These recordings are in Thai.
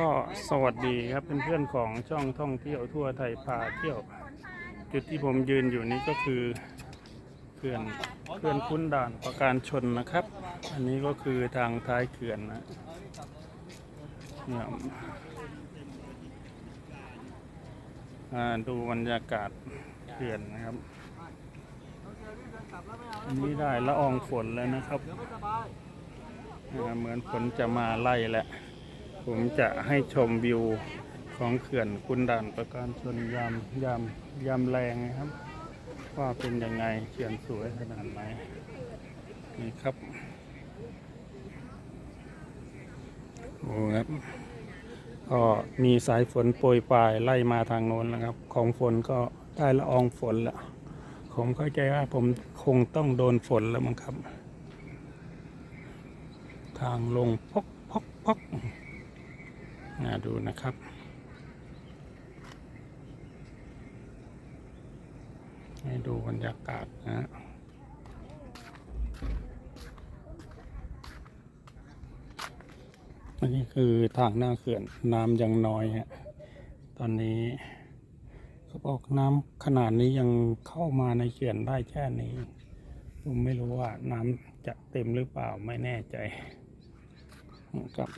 ก็สวัสดีครับเพื่อนๆของช่องท่องเที่ยวทั่วไทยพาเที่ยว จุดที่ผมยืนอยู่นี้ก็คือเขื่อนเขื่อนคุ้นด่านประการชนนะครับ อันนี้ก็คือทางท้ายเขื่อนนะเนี่ยดูบรรยากาศเขื่อนนะครับอันนี้ได้ละอองฝนแล้วนะครับ เหมือนฝนจะมาไล่แล้ว ผมจะให้ชมวิวของเขื่อนคุนด่านประการชนยามยามยามแรงนะครับ ว่าเป็นยังไงเขื่อนสวยขนาดไหนนี่ครับโอ้ครับก็มีสายฝนโปรยปลายไล่มาทางโน้นนะครับ ของฝนก็ได้ละอองฝนล้วผมเข้าใจว่าผมคงต้องโดนฝนแล้วมั้งครับ ทางลงพกพกพก น่าดูนะครับ ให้ดูบรรยากาศนะอันนี้คือทางหน้าเขื่อนน้ำยังน้อยฮะ ตอนนี้เขาบอกน้ำขนาดนี้ยังเข้ามาในเขื่อนได้แค่นี้ ผมไม่รู้ว่าน้ำจะเต็มหรือเปล่าไม่แน่ใจนะครับ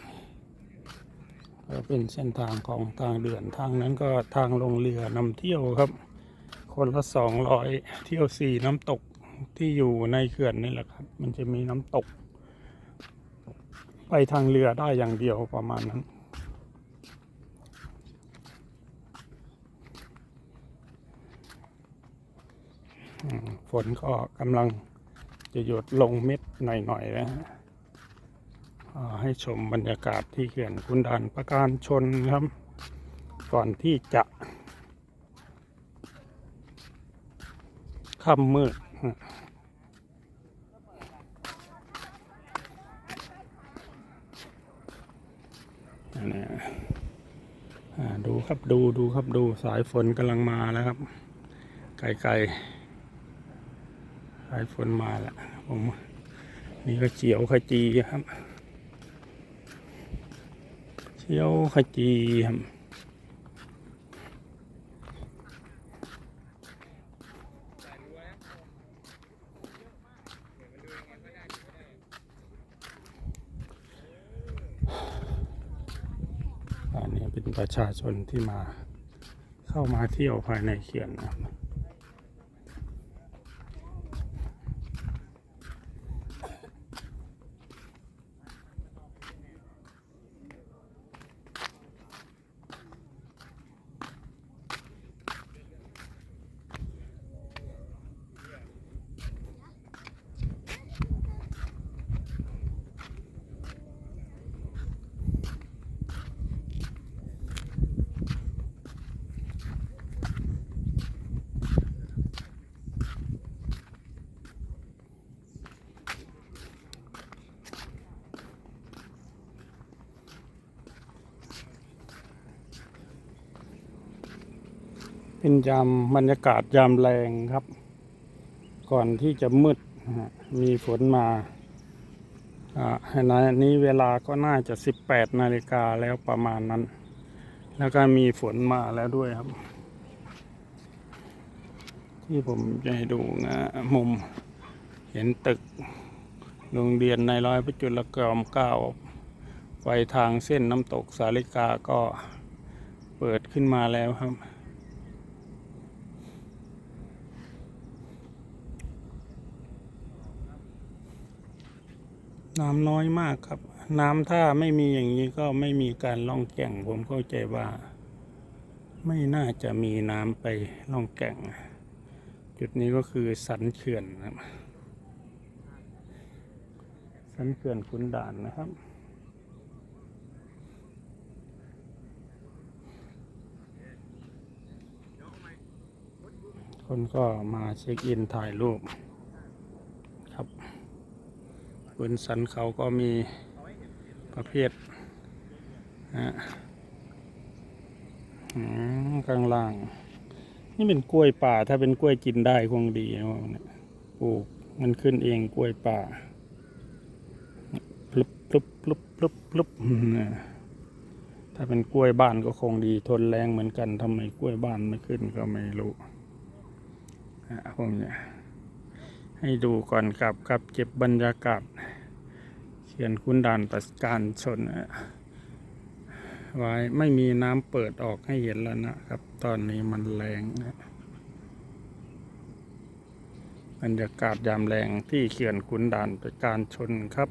ก็เป็นเส้นทางของทางเดือนทางนั้นก็ทางลงเรือนำเที่ยวครับ คนละสองร้อยเที่ยวสี่น้ำตกที่อยู่ในเขื่อนนี่แหละครับ มันจะมีน้ำตก ไปทางเรือได้อย่างเดียวประมาณนั้นฝนก็กำลังจะหยดลงเม็ดหน่อยๆนะฮะอ่า ให้ชมบรรยากาศที่เขื่อนคุนดานประการชนครับ ก่อนที่จะค่ำมืดดูครับดูดูครับดูสายฝนกำลังมาแล้วครับ ไกลๆสายฝนมาแล้วผมนี่ก็เจียวขจีครับ เจียวขจีครับอันนี้เป็นประชาชนที่มาเข้ามาเที่ยวภายในเขื่อนนะครับ เป็นยามบรรยากาศยามแรงครับ ก่อนที่จะมืดมีฝนมาอ่าในนี้เวลาก็น่าจะ 18 นาฬิกาแล้วประมาณนั้น แล้วก็มีฝนมาแล้วด้วยครับ ที่ผมจะให้ดูนะมุมเห็นตึกโรงเรียนในร้อยพระจุลกรมเก้าไฟทางเส้นน้ำตกสาลิกาก็เปิดขึ้นมาแล้วครับ น้ำน้อยมากครับ น้ำถ้าไม่มีอย่างนี้ก็ไม่มีการล่องแก่ง ผมเข้าใจว่า ไม่น่าจะมีน้ำไปล่องแก่ง จุดนี้ก็คือสันเขื่อนครับ สันเขื่อนขุนด่านนะครับคนก็มาเช็คอินถ่ายรูป บนสันเขาก็มีประเภทนะกลางล่าง นี่เป็นกล้วยป่า ถ้าเป็นกล้วยกินได้คงดีนะเนี่ยปลูกมันขึ้นเองกล้วยป่าปลุบปลุบปลุบปลุบปลุบนะถ้าเป็นกล้วยบ้านก็คงดีทนแรงเหมือนกันทำไมกล้วยบ้านไม่ขึ้นก็ไม่รู้อะผมเนี่ยให้ดูก่อนกลับครับเก็บบรรยากาศ ขียนคุณด่านประการชนอะไว้ไม่มีน้ำเปิดออกให้เห็นแล้วนะครับ ตอนนี้มันแรงนะบรรยากาศยามแรงที่เขื่อนคุนด่านประการชนครับ